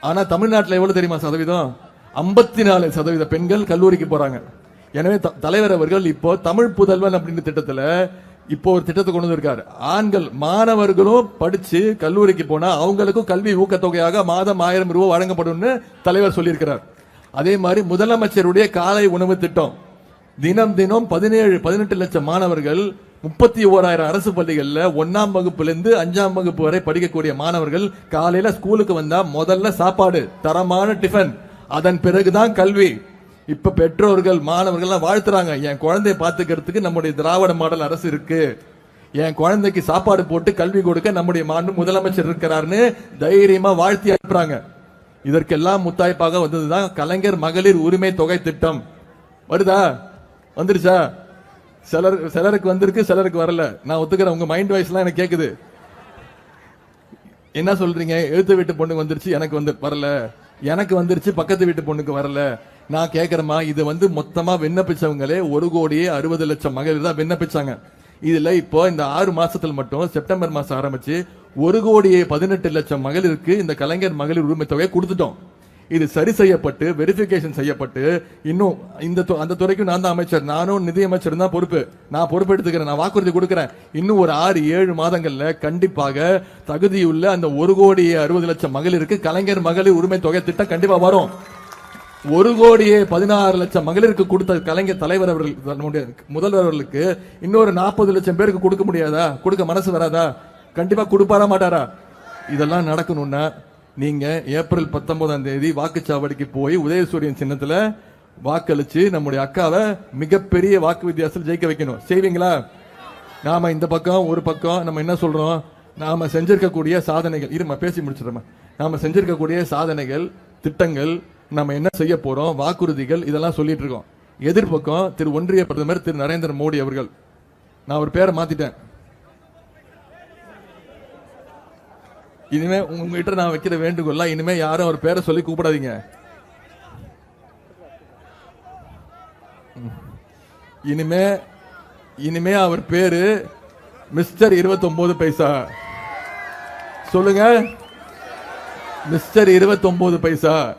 ஆனா தமிழ்நாட்டில் எவ்வளவு தெரியுமா சதவீதம்? ஐம்பத்தி நாலு சதவீத பெண்கள் கல்லூரிக்கு போறாங்க. எனவே த- தலைவர் அவர்கள் இப்போ தமிழ் புதல்வன் அப்படின்ற திட்டத்துல இப்போ ஒரு திட்டத்தை கொண்டு வந்திருக்காரு. ஆண்கள் மாணவர்களும் படிச்சு கல்லூரிக்கு போனா அவங்களுக்கும் கல்வி ஊக்கத்தொகையாக மாதம் ஆயிரம் ரூபாய் வழங்கப்படும்னு தலைவர் சொல்லியிருக்கிறார். அதே மாதிரி முதலமைச்சருடைய காலை உணவு திட்டம். தினம் தினம் பதினேழு பதினெட்டு லட்சம் மாணவர்கள் முப்பத்தி ஓராயிரம் அரசு பள்ளிகளில் ஒன்னாம் வகுப்புல இருந்து அஞ்சாம் வகுப்பு வரை படிக்கக்கூடிய மாணவர்கள் காலையில ஸ்கூலுக்கு வந்தா முதல்ல சாப்பாடு தரமான டிஃபன். அதன் பிறகுதான் கல்வி. இப்ப பெற்றோர்கள் மாணவர்கள்லாம் வாழ்த்துறாங்க. என் குழந்தைய பாத்துக்கிறதுக்கு நம்முடைய திராவிட மாடல் அரசு இருக்கு. என் குழந்தைக்கு சாப்பாடு போட்டு கல்வி கொடுக்க நம்முடைய மாண்பு முதலமைச்சர் இருக்கிறாருன்னு தைரியமா வாழ்த்தி அனுப்புறாங்க. இதற்கெல்லாம் முத்தாய்ப்பாக வந்ததுதான் கலைஞர் மகளிர் உரிமை தொகை திட்டம். வருதா? வந்துருச்சா? சிலர் சிலருக்கு வந்திருக்கு சிலருக்கு வரல. நான் ஒத்துக்கிறேன் உங்க மைண்ட் வாய்ஸ்லாம் எனக்கு கேக்குது. என்ன சொல்றீங்க? எழுத்து வீட்டு பொண்ணுக்கு வந்துருச்சு எனக்கு வந்து வரல. எனக்கு வந்துருச்சு பக்கத்து வீட்டு பொண்ணுக்கு வரல. நான் கேட்குறேம்மா இது வந்து மொத்தமா விண்ணப்பிச்சவங்களே ஒரு கோடியே அறுபது லட்சம் மகளிர் தான் விண்ணப்பிச்சாங்க. இதுல இப்போ இந்த ஆறு மாசத்துல மட்டும் செப்டம்பர் மாசம் ஆரம்பிச்சு ஒரு கோடியே பதினெட்டு லட்சம் மகளிருக்கு இந்த கலைஞர் மகளிர் உரிமை தொகையை கொடுத்துட்டோம். இது சரி செய்யப்பட்டு வெரிஃபிகேஷன் செய்யப்பட்டு இன்னும் இந்த அந்த துறைக்கும் நான் தான் அமைச்சர் நானும் நிதி அமைச்சர் தான் பொறுப்பு. நான் பொறுப்பு எடுத்துக்கிறேன் நான் வாக்குறுதி கொடுக்குறேன். இன்னும் ஒரு ஆறு ஏழு மாதங்கள்ல கண்டிப்பாக தகுதியுள்ள அந்த ஒரு கோடி அறுபது லட்சம் மகளிருக்கு கலைஞர் மகளிர் உரிமை தொகை திட்டம் கண்டிப்பா வரும். ஒரு கோடியே பதினாறு லட்சம் மகளிருக்கு கொடுத்த கலைஞர் தலைவர் அவர்கள் நம்முடைய முதல்வர் அவர்களுக்கு இன்னொரு நாற்பது லட்சம் பேருக்கு கொடுக்க முடியாதா? கொடுக்க மனசு வராதா? கண்டிப்பா கொடுப்பாரா மாட்டாரா? இதெல்லாம் நடக்கணும்னா நீங்க ஏப்ரல் பத்தொன்பதாம் தேதி வாக்குச்சாவடிக்கு போய் உதயசூரியன் சின்னத்துல வாக்களிச்சு நம்முடைய அக்காவை மிகப்பெரிய வாக்கு வித்தியாசத்தில் ஜெயிக்க வைக்கணும். செய்வீங்களா? நாம இந்த பக்கம் ஒரு பக்கம் நம்ம என்ன சொல்றோம்? நாம செஞ்சிருக்கக்கூடிய சாதனைகள் இருமா பேசி முடிச்சிடமா நாம செஞ்சிருக்கக்கூடிய சாதனைகள் திட்டங்கள் நம்ம என்ன செய்ய போறோம்? வாக்குறுதிகள் இதெல்லாம் சொல்லிட்டு இருக்கோம். எதிர்பக்கம் திரு ஒன்றிய பிரதமர் திரு நரேந்திர மோடி அவர்கள். நான் ஒரு பேரை மாத்திட்டேன். இனிமே உங்ககிட்ட நான் வைக்கிற வேண்டுகோள்லாம் இனிமே யாரும் அவர் பேரை சொல்லி கூப்பிடாதீங்க. இனிமே இனிமே அவர் பேரு மிஸ்டர் 29 பைசா. சொல்லுங்க. மிஸ்டர் 29 பைசா.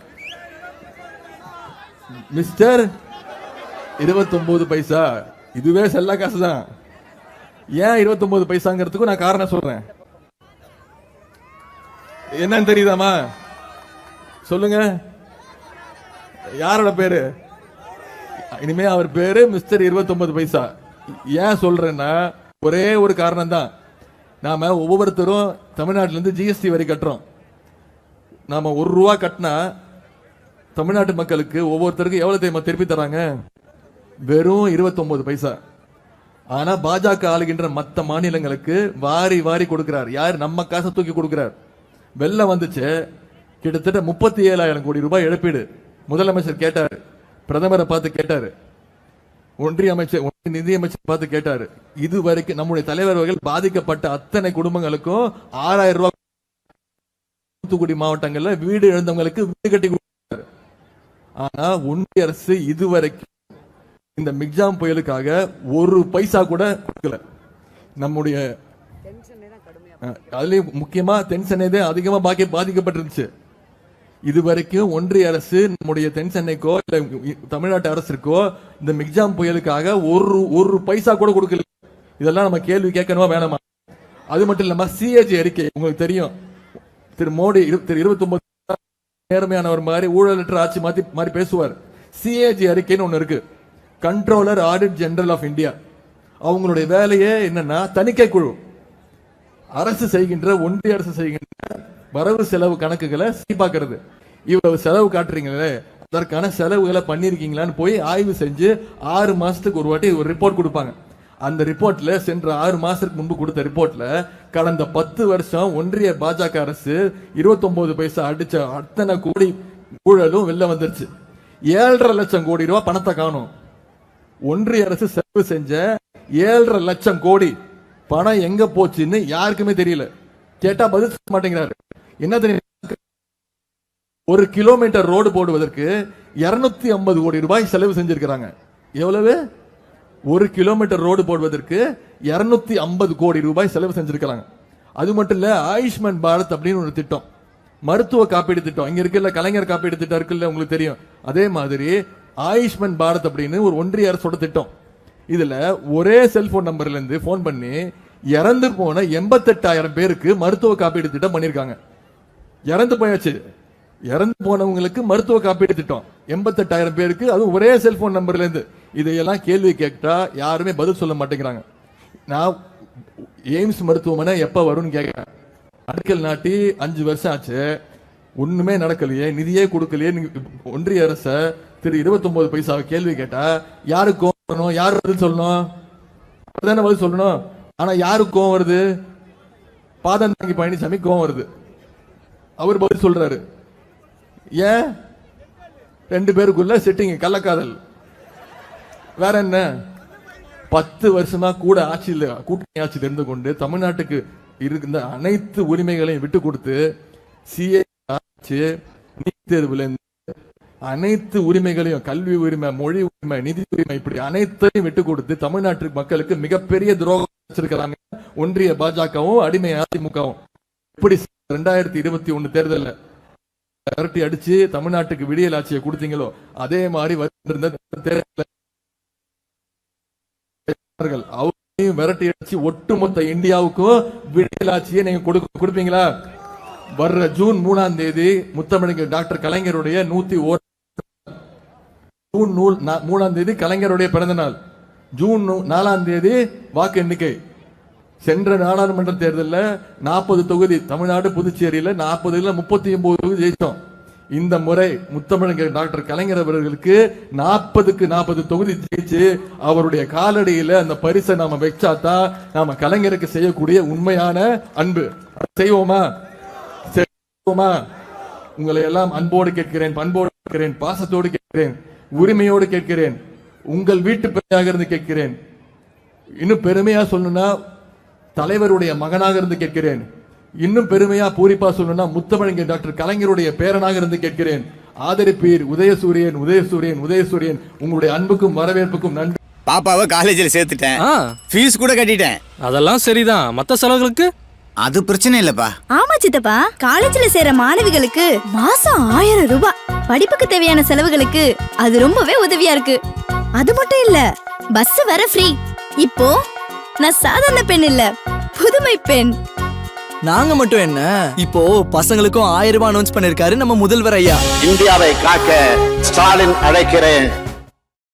மிஸ்டர் 29 பைசா. இதுவே செல்ல காசு தான் ஏன் 29 பைசாங்கிறதுக்கும் நான் காரணம் சொல்றேன். என்னன்னு தெரியுதாமா சொல்லுங்க. யாரோட பேரு? இனிமே அவர் பேரு மிஸ்டர் 29 பைசா. ஏன் சொல்றேன்னா ஒரே ஒரு காரணம் தான் நாம ஒவ்வொருத்தரும் தமிழ்நாட்டிலேருந்து ஜிஎஸ்டி வரி கட்டுறோம். நாம ஒரு ரூபா கட்டினா தமிழ்நாட்டு மக்களுக்கு ஒவ்வொருத்தருக்கும் எவ்வளவு தெரியுமா திருப்பி தராங்க வெறும் 29 பைசா. ஆனா பாஜக ஆளுகின்ற மத்த மாநிலங்களுக்கு வாரி வாரி கொடுக்கிறார். யார்? நம்ம காசை தூக்கி கொடுக்கிறார். வெள்ளம் வந்துச்சு. கிட்டத்தட்ட முப்பத்தி ஏழாயிரம் கோடி ரூபாய் இழப்பீடு. முதலமைச்சர் கேட்டார். பிரதமரை பார்த்து கேட்டார். ஒன்றிய அமைச்சர் ஒன்றிய நிதி அமைச்சர் பார்த்து கேட்டார். இது வரைக்கும் நம்முடைய தலைவர் அவர்கள் பாதிக்கப்பட்ட அத்தனை குடும்பங்களுக்கும் ஆறாயிரம் ரூபாய் தூத்துக்குடி மாவட்டங்கள்ல வீடு இழந்தவங்களுக்கு வீடு கட்டி ஆனா ஒன்றிய அரசு இதுவரைக்கும் இந்த மிக்ஜாம் புயலுக்காக ஒரு பைசா கூட கொடுக்கல. நம்முடைய அதுலயும் முக்கியமா தென் சென்னை தான் அதிகமா பாக்கி பாதிக்கப்பட்டிருந்துச்சு. இதுவரைக்கும் ஒன்றிய அரசு நம்முடைய தென் சென்னைக்கோ இல்ல தமிழ்நாட்டு அரசிற்கோ இந்த மிக்ஜாம் புயலுக்காக ஒரு ஒரு பைசா கூட கொடுக்கல. இதெல்லாம் நம்ம கேள்வி கேட்கணுமா வேணாமா? அது மட்டும் இல்லாம சிஏஜி அறிக்கை உங்களுக்கு தெரியும். திரு மோடி இரு- திரு இருபத்தி ஒன்பது நேர்மையானவர் மாதிரி ஊழலற்ற ஆட்சி மாத்தி மாதிரி பேசுவார். சிஏஜி அறிக்கைன்னு ஒன்று இருக்கு. Controller audit general of India அவங்களுடைய வேலையே என்னன்னா தணிக்கை குழு. அரசு செய்கின்ற ஒன்றிய அரசு செய்கின்ற வரவு செலவு கணக்குகளை சரி இவ்வளவு செலவு காட்டுறீங்களே அதற்கான செலவுகளை பண்ணிருக்கீங்களான்னு போய் ஆய்வு செஞ்சு ஆறு மாசத்துக்கு ஒரு வாட்டி ஒரு ரிப்போர்ட் கொடுப்பாங்க. அந்த ரிப்போர்ட்ல சென்ற ஆறு மாசத்துக்கு முன்பு கொடுத்த ரிப்போர்ட்ல கடந்த பத்து வருஷம் ஒன்றிய பாஜக அரசு 29 பைசா அடிச்ச அத்தனை கோடி ஊழலும் வெளில வந்துருச்சு. ஏழரை லட்சம் கோடி ரூபாய் பணத்தை காணும். ஒன்றிய அரசு செலவு செஞ்ச ஏழரை லட்சம் கோடி பணம் எங்க போச்சுன்னு யாருக்குமே தெரியல. கேட்டா பதில் சொல்ல மாட்டேங்கிறாரு. என்ன தெரியும்? ஒரு கிலோமீட்டர் ரோடு போடுவதற்கு 250 ஐம்பது கோடி ரூபாய் செலவு செஞ்சிருக்கிறாங்க. எவ்வளவு? ஒரு கிலோமீட்டர் ரோடு போடுவதற்கு 250 ஐம்பது கோடி ரூபாய் செலவு செஞ்சிருக்கிறாங்க. அது மட்டும் இல்ல ஆயுஷ்மான் பாரத் அப்படின்னு ஒரு திட்டம். மருத்துவ காப்பீடு திட்டம். இங்க இருக்குல்ல கலைஞர் காப்பீடு திட்டம் இருக்குல்ல உங்களுக்கு தெரியும். அதே மாதிரி ஆயுஷ்மான் பாரத் அப்படின்னு ஒரு ஒன்றிய அரசோட திட்டம். இதுல ஒரே செல்போன் நம்பர்ல இருந்து போன் பண்ணி இறந்து போன எண்பத்தெட்டாயிரம் பேருக்கு மருத்துவ காப்பீடு திட்டம் பண்ணிருக்காங்க. இறந்து போயாச்சு. இறந்து போனவங்களுக்கு மருத்துவ காப்பீடு திட்டம். எண்பத்தெட்டாயிரம் பேருக்கு அதுவும் ஒரே செல்போன் நம்பர்ல இருந்து. இதையெல்லாம் கேள்வி கேட்டால் யாருமே பதில் சொல்ல மாட்டேங்கிறாங்க. நான் எய்ம்ஸ் மருத்துவமனை எப்போ வரும்னு கேட்குறேன் அடிக்கல் நாட்டி அஞ்சு வருஷம் ஆச்சு. ஒன்றுமே நடக்கலையே நிதியே கொடுக்கலையே. ஒன்றிய அரசை திரு 29 பைசாவை கேள்வி கேட்டால் யாருக்கு கோவம் யார் பதில் சொல்லணும்? தானே பதில் சொல்லணும். ஆனால் யாருக்கு கோவம் வருது? பாதம் தாங்கி பழனிசாமி கோவம் வருது. அவர் பதில் சொல்றாரு. ஏன்? ரெண்டு பேருக்குள்ள செட்டிங் கள்ளக்காதல். வேற என்ன? பத்து வருஷமா கூட ஆட்சியில் கூட்டணி ஆட்சியில் இருந்து கொண்டு தமிழ்நாட்டுக்கு இருந்த அனைத்து உரிமைகளையும் விட்டு கொடுத்து சிஏ ஆட்சி நீட் தேர்வுல இருந்து அனைத்து உரிமைகளையும் கல்வி உரிமை மொழி உரிமை நிதி உரிமை இப்படி அனைத்தையும் விட்டு கொடுத்து தமிழ்நாட்டு மக்களுக்கு மிகப்பெரிய துரோகம் வச்சிருக்கிறாங்க. ஒன்றிய பாஜகவும் அடிமை அதிமுகவும். இப்படி ரெண்டாயிரத்தி இருபத்தி ஒண்ணு தேர்தல்ல விரட்டி அடிச்சு தமிழ்நாட்டுக்கு விடியல் ஆட்சியை கொடுத்தீங்களோ அதே மாதிரி வருகின்ற அவர்கள் அவரையும் விரட்டி அடிச்சு ஒட்டுமொத்த இந்தியாவுக்கும் விடியல் நீங்க கொடுக்க கொடுப்பீங்களா? வர்ற ஜூன் மூணாம் தேதி முத்தமிழர் டாக்டர் கலைஞருடைய நூத்தி ஓர் ஜூன் நூல் நா- மூணாம் தேதி கலைஞருடைய பிறந்த நாள். ஜூன் நூ- நாலாம் தேதி வாக்கு எண்ணிக்கை. சென்ற நாடாளுமன்ற தேர்தலில் நாற்பது தொகுதி தமிழ்நாடு புதுச்சேரியில் நாற்பதுல முப்பத்தி ஒன்பது தொகுதி ஜெயித்தோம் இந்த முறை முத்தமிழங்க டாக்டர் கலைஞர் அவர்களுக்கு நாற்பதுக்கு நாற்பது தொகுதி ஜெயிச்சு அவருடைய காலடியில அந்த பரிசை நாம வச்சாதான் நாம கலைஞருக்கு செய்யக்கூடிய உண்மையான அன்பு. செய்வோமா? செய்வோமா? உங்களை எல்லாம் அன்போடு கேட்கிறேன் பண்போடு கேட்கிறேன் பாசத்தோடு கேட்கிறேன் உரிமையோடு கேட்கிறேன் உங்கள் வீட்டு பிள்ளையாக இருந்து கேட்கிறேன். இன்னும் பெருமையா சொல்லணும்னா தலைவருடைய மகனாக இருந்து கேட்கிறேன். இன்னும் பெருமையா பூரிப்பா சொல்லணும்னா முத்தமிழங்க டாக்டர் கலைஞருடைய பேரனாக இருந்து கேட்கிறேன். ஆதரிப்பீர் உதயசூரியன் உதயசூரியன் உதயசூரியன். உங்களுடைய அன்புக்கும் வரவேற்புக்கும் நன்றி. பாப்பாவை காலேஜில் சேர்த்துட்டேன். ஃபீஸ் கூட கட்டிட்டேன். அதெல்லாம் சரிதான். மத்த செலவுகளுக்கு? அது பிரச்சனை இல்லப்பா. ஆமா சித்தப்பா. காலேஜ்ல சேர மாணவிகளுக்கு மாசம் ஆயிரம் ரூபாய். படிப்புக்கு தேவையான செலவுகளுக்கு அது ரொம்பவே உதவியா இருக்கு. அது மட்டும் இல்ல பஸ் வர ஃப்ரீ இப்போ நான் சாதாரண பெண் இல்ல புதுமை பெண். நாங்க மட்டும் என்ன? இப்போ பசங்களுக்கும் ஆயிரம் ரூபாய் அனௌன்ஸ் பண்ணிருக்காரு நம்ம முதல்வர் ஐயா. இந்தியாவை காக்க ஸ்டாலின் அழைக்கிறேன்.